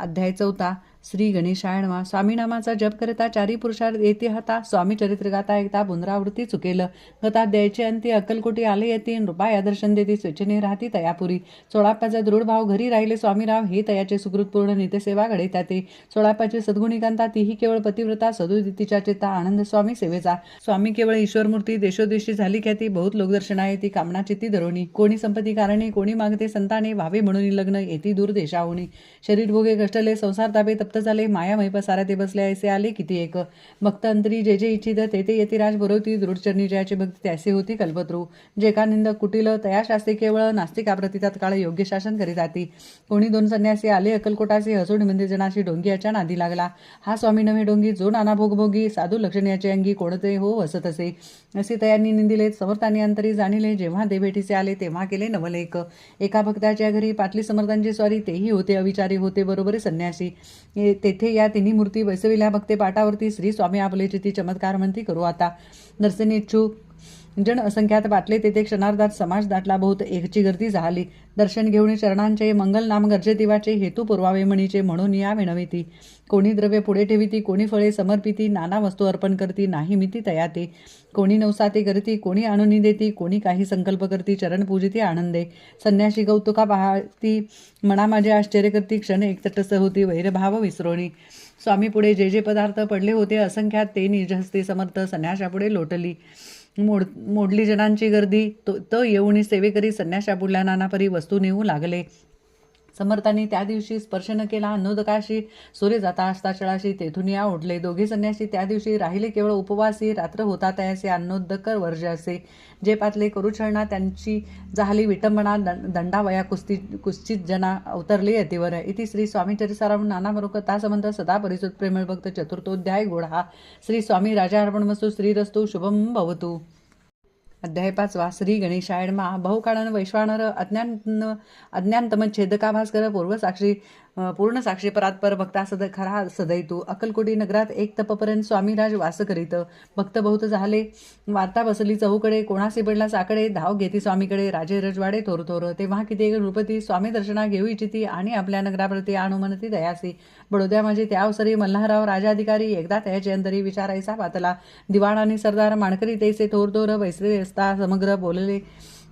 अध्याय चौथा श्री गणेशायणवा स्वामी स्वामीनामाचा जप करता चारी पुरुषार्थ येते हता. स्वामी चरित्र गाता एकता पुनरावृत्ती चुकेल. गताध्यायचे अंती अक्कलकोटी आले येते. नृपाया दर्शन देते. स्वेच्छेने राहती तयापुरी. सोळाप्याचा दृढ भाव घरी राहिले स्वामीराव. हे तयाचे सुकृतपूर्ण नित्यसेवा घडे ते. सोळाप्याची सद्गुणिकांता तीही केवळ पतिव्रता सदुदितीच्या चेता आनंद स्वामी सेवेचा. स्वामी केवळ ईश्वरमूर्ती देशोदेशी झाली ख्याती बहुत लोकदर्शना ती कामना चित्ती धरोणी कोणी संपत्ती कारणे कोणी मागते संताने व्हावे म्हणून लग्न येती दूर देशाहुनी. शरीर भोगे कष्टले संसार ताबे जप्त झाले मायामय पसारा ते बसले ऐसे आले किती एक भक्त अंतरी जे जे इच्छित ते ते येते. राज भरवती दृढचरणी जयाची भक्ती त्यासे होती कल्पत्रू. जे का निंद कुटील तया शास्त्री केवळ नास्तिकाप्रती तत्काळ योग्य शासन करीत जाती. कोणी दोन संन्यासी आले अकलकोटाचे हसून मंदिर जनाशी डोंगियाच्या नादी लागला. हा स्वामी नव्हे डोंगी जो नाना भोगभोगी साधू लक्षणीयाचे अंगी कोणते हो वसत असे. असे तयांनी निंदिले समर्थांनी अंतरी जाणिले जेव्हा देभेटीचे आले तेव्हा केले नवलेख. एका भक्ताच्या घरी पाटली समर्थांची स्वारी तेही होते अविचारी होते बरोबर संन्यासी. हे तेथे या तिन्ही मूर्ती बसविल्या. भक्ते पाटावरती श्री स्वामी आपले चिती चमत्कार म्हणती करू. आता दर्शनी इच्छुक जण असंख्यात बाटले तेथे क्षणार्धात समाज दाटला बहुत एकची गर्दी झाली. दर्शन घेऊन चरणांचे मंगल नाम गरजेतिवाचे हेतू पुरवावे म्हणीचे म्हणून या विणविती कोणी द्रव्य पुढे ठेविती कोणी फळे समर्पिती नाना वस्तू अर्पण करती नाही मिती तयाते. कोणी नवसाते करती कोणी आणुनी देती कोणी काही संकल्प करती चरण पूजिती आनंदे. संन्याशी कौतुका पाहती मना माझे आश्चर्य करती क्षण एकतटस्थ होती वैरभाव विसरोणी. स्वामी पुढे जे जे पदार्थ पडले होते असंख्यात ते निजहस्ते समर्थ संन्याशापुढे लोटली. मोड मोडली जणांची गर्दी तो तो येऊनी सेवेकरी संन्याशापुडल्या नानापरी वस्तू नेऊ लागले. समर्थांनी त्या दिवशी स्पर्श न केला अन्नोदकाशी सूर्य जाता असता तेथून या ओढले. दोघे संन्याशी त्या दिवशी राहिले केवळ उपवासी रात्र होता तयासे अन्नोदकर वर्ज असे. जे पातले करुछळणा त्यांची झाली विटंबना दं- दंडावया कुस्ती कुस्चित जना अवतरले यतीवर इति श्री स्वामी चरिसाराम नाना मरुकथा संबंध सदा परिसुत प्रेमळ भक्त चतुर्थोध्याय गोढा श्री स्वामी राजा अर्पणमस्तू श्रीरस्तू शुभम भवतू. अध्याय पाचवा श्री गणेशायण मा बहुकाळान वैश्वानर अज्ञान अज्ञानतम छेदका भास्कर पूर्वसाक्षी पूर्ण साक्षी परात्पर भक्ता सद खरा सदैतू. अक्कलकोटी नगरात एक तपपर्यंत स्वामीराज वास करीत. भक्त बहुत झाले. वार्ता बसली चहूकडे. कोणासी पडला साकडे? धाव घेती स्वामीकडे. राजे रजवाडे थोर थोर. तेव्हा किती एक नृपती स्वामी दर्शना घेऊ इच्छिती आणि आपल्या नगराप्रती आणुमनती दयासी. बडोद्या माझे त्या अवसरी मल्हारराव राजाधिकारी. एकदा त्याचे अंतरी विचारायचा पातला. दिवाण आणि सरदार माणकरी तेसे थोर थोर. वैसरे असता समग्र बोलले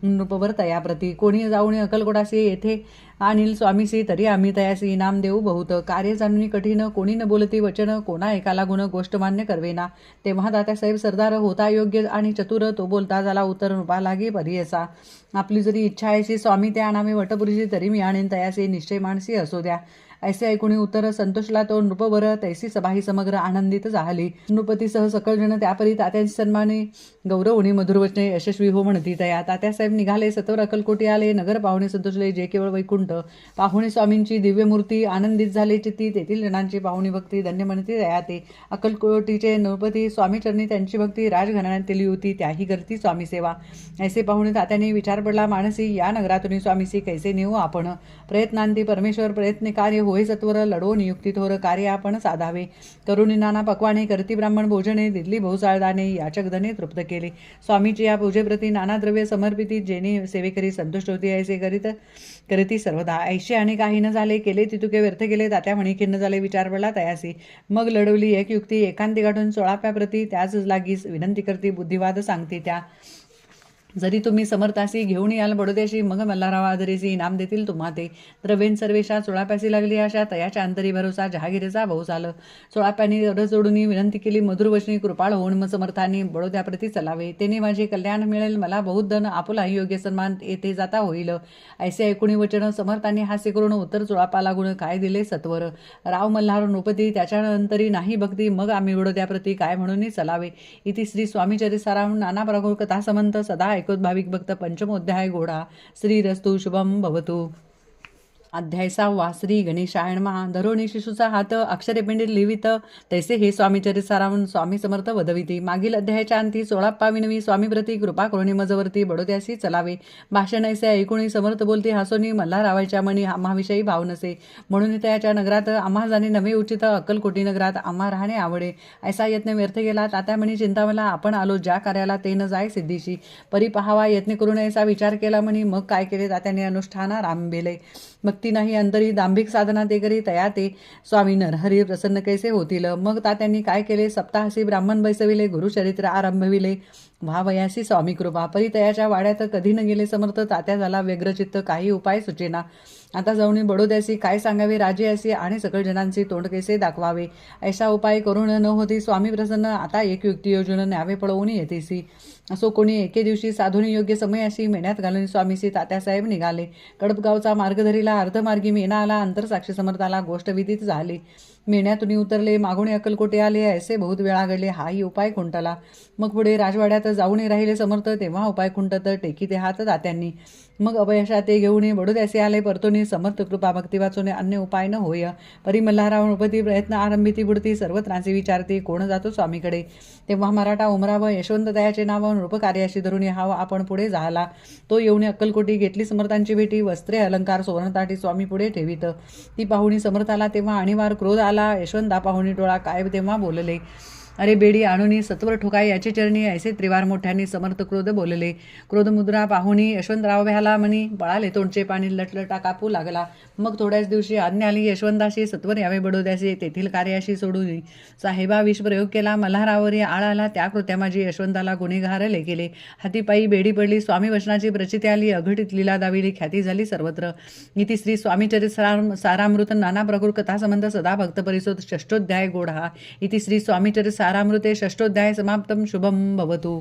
नृपवर याप्रती कोणी जाऊन अकलकोटासी येथे आणील स्वामीसी तरी आम्ही तयासी. इनाम देऊ बहुत. कार्य जाणून कठीण कोणी न बोलती वचन कोणा एकाला गुण गोष्ट मान्य करवेना. तेव्हा दात्यासाहेब सरदार होता योग्य आणि चतुर तो बोलता झाला उत्तर नृपा लागे परी असा आपली जरी इच्छा आहे स्वामी त्या आणावे वटपुरुषी तरी मी आणीन तयासी. निश्चय माणसी असो द्या. ऐसे ऐकुणी उत्तर संतोषला तो नृपवर तैसी सभाही समग्र आनंदित झाली. नृपतीसह सकळ जण त्यापरी तात्यांची सन्माने गौरवणी मधुरवचने यशस्वी हो म्हणती तया. तात्यासाहेब निघाले सतवर अकलकोटी आले नगर पाहुणे संतोषले जे केवळ वैकुंठ. पाहुणे स्वामींची दिव्यमूर्ती आनंदित झाले चित्ती तेथील जणांची पाहुणी भक्ती धन्य म्हणती दया ते. अकलकोटीचे नृपती स्वामीचरणी त्यांची भक्ती राजघराण्यात केली होती त्याही करती स्वामी सेवा. ऐसे पाहुणे तात्याने विचार पडला मानसी या नगरातून स्वामीसी कैसे नेऊ आपण? प्रयत्नांती परमेश्वर प्रयत्न कार्य भोय सत्वर लढो नियुक्ती थोर कार्य आपण साधावे. करुणी नाना पकवाने करती ब्राह्मण भोजने दिल्ली भोसाळदाने याचकधने तृप्त केले. स्वामीची या पूजेप्रती नाना द्रव्य समर्पिती जेणे सेवेकरी संतुष्ट होती ऐसे करीत करीती सर्वदा. ऐशी आणि काही न झाले केले तितुके व्यर्थ केले तात्या म्हणी खिन्न झाले विचार पडला तयासी. मग लढवली एक युक्ती एकांती गाठून सोळाप्याप्रती त्याच लागीस विनंती करती बुद्धिवाद सांगती त्या. जरी तुम्ही समर्थासी घेऊन याल बडोद्याशी मग मल्हारावा आदरीसी इनाम देतील तुम्हा ते द्रवेन सर्वेशा चोळाप्यासी लागली अशा तयाच्या अंतरी भरोसा जहागिरीचा भाऊ झालं. चोळाप्यानी रड जोडून विनंती केली मधुरवचनी कृपाळ होऊन मग समर्थांनी बडोद्याप्रती चलावे. तेने माझे कल्याण मिळेल मला बहुत धन योग्य सन्मान येथे जाता होईल. ऐसे ऐकुणी वचन समर्थांनी हास्य करून उत्तर चोळापा लागून काय दिले सत्वर? राव मल्हार नृपती त्याच्या अंतरी नाही भक्ती मग आम्ही बडोद्याप्रती काय म्हणून चलावे? इथे श्री स्वामी चरिसाराम नाना प्रभू कथा समंत सदा ऐकत भाविक भक्त पंचमोध्याय घोडा. श्रीरस्तु शुभम भवतु. अध्याय सहावा श्री गणेशायण महा धरोणी शिशूचा हात अक्षरेपिंडीत लिहिवित तैसे हे स्वामी चरिसारावून स्वामी समर्थ वदविती. मागील अध्यायाच्या अंती सोळाप्पा विनवी स्वामीप्रती कृपा करुणी मजवरती बडोद्यासी चलावे. भाषण ऐसे ऐकुणी समर्थ बोलती हासोनी मल्हार रावायच्या मनी आम्हाविषयी भाव नसे. म्हणून त्याच्या नगरात आम्हा जाणे नवे उचित अक्कलकोटी नगरात आम्हा राहणे आवडे. ऐसा यत्न व्यर्थ गेला तात्या म्हणी चिंता मला आपण आलो ज्या कार्याला ते न जाय सिद्धीशी. परी पहावा यत्न करून ऐसा विचार केला म्हणी मग काय केले तात्याने अनुष्ठाना रामबेले भक्ती नाही अंतरी दांभिक साधना ते करी तया ते स्वामी नरहरी प्रसन्न कैसे होतील? मग तात्यांनी काय केले? सप्ताहासी ब्राह्मण बैसविले गुरुचरित्र आरंभविले. व्हावयासी स्वामी कृपा. परितयाच्या वाड्यात कधी न गेले समर्थ तात्या झाला व्यग्रचित्त काही उपाय सुचेना. आता जाऊन बडोद्यासी काय सांगावे राजे असे आणि सकळ जनांचे तोंड कैसे दाखवावे? ऐसा उपाय करून न होती स्वामी प्रसन्न आता एक युक्ती योजना न्यावे पळवून येतेसी. असो कोणी एके दिवशी साधून योग्य समयाशी मेण्यात घालून स्वामीसी तात्यासाहेब निघाले. कडपगावचा मार्गधरीला अर्धमार्गी मेना आला अंतरसाक्षी समर्थाला गोष्ट विदित झाली. मेण्यातून उतरले मागून अक्कलकोटे आले ऐसे बहुत वेळा घडले हाही उपाय खुंटला. मग पुढे राजवाड्यात जाऊन राहिले समर्थ तेव्हा उपाय खुंटत टेकी ते हात तात्यांनी मग अपयशा ते घेऊन बडोद्यासे आले. परतोनी समर्थ कृपा भक्ती वाचून अन्य उपाय न होय. परिमल्हारावण उपती प्रयत्न आरंभिती बुडती. सर्व त्रासी विचारती कोण जातो स्वामीकडे? तेव्हा मराठा उमराव यशवंतदयाचे नाव नृपकार्याशी धरून हाव आपण पुढे झाला. तो येऊन अक्कलकोटी घेतली. समर्थांची भेटी वस्त्रे अलंकार सुवर्णताठी स्वामी पुढे ठेवित. ती पाहुणी समर्थाला तेव्हा आणीवार क्रोध आला. यशवंता पाहुणी टोळा काय तेव्हा बोलले? अरे बेडी आणुनी सत्वर ठोकाय याचे चरणी ऐसे त्रिवार मोठ्यांनी समर्थ क्रोध बोलले. क्रोधमुद्रा पाहुणी यशवंतराव व्याला म्हणी बळाले तोंडचे पाणी लटलटा कापू लागला. मग थोड्याच दिवशी आज्ञा आली यशवंताशी सत्वर यावे बडोद्याशी तेथील कार्याशी सोडून साहेबा विष प्रयोग केला मल्हारावरी आळ आला त्या कृत्या माझी यशवंताला गुन्हेगारले केले हातीपायी बेडी पडली स्वामी वचनाची प्रचिती आली अघटित लीला दाविली ख्याती झाली सर्वत्र. इति श्री स्वामीचरित साराम सारामृत नाना प्रकुर कथा संबंध सदा भक्त परिसोद षष्टोध्याय गोढा इति श्री स्वामीचरित सारामृते षष्टोध्याय समाप्तं शुभं भवतु।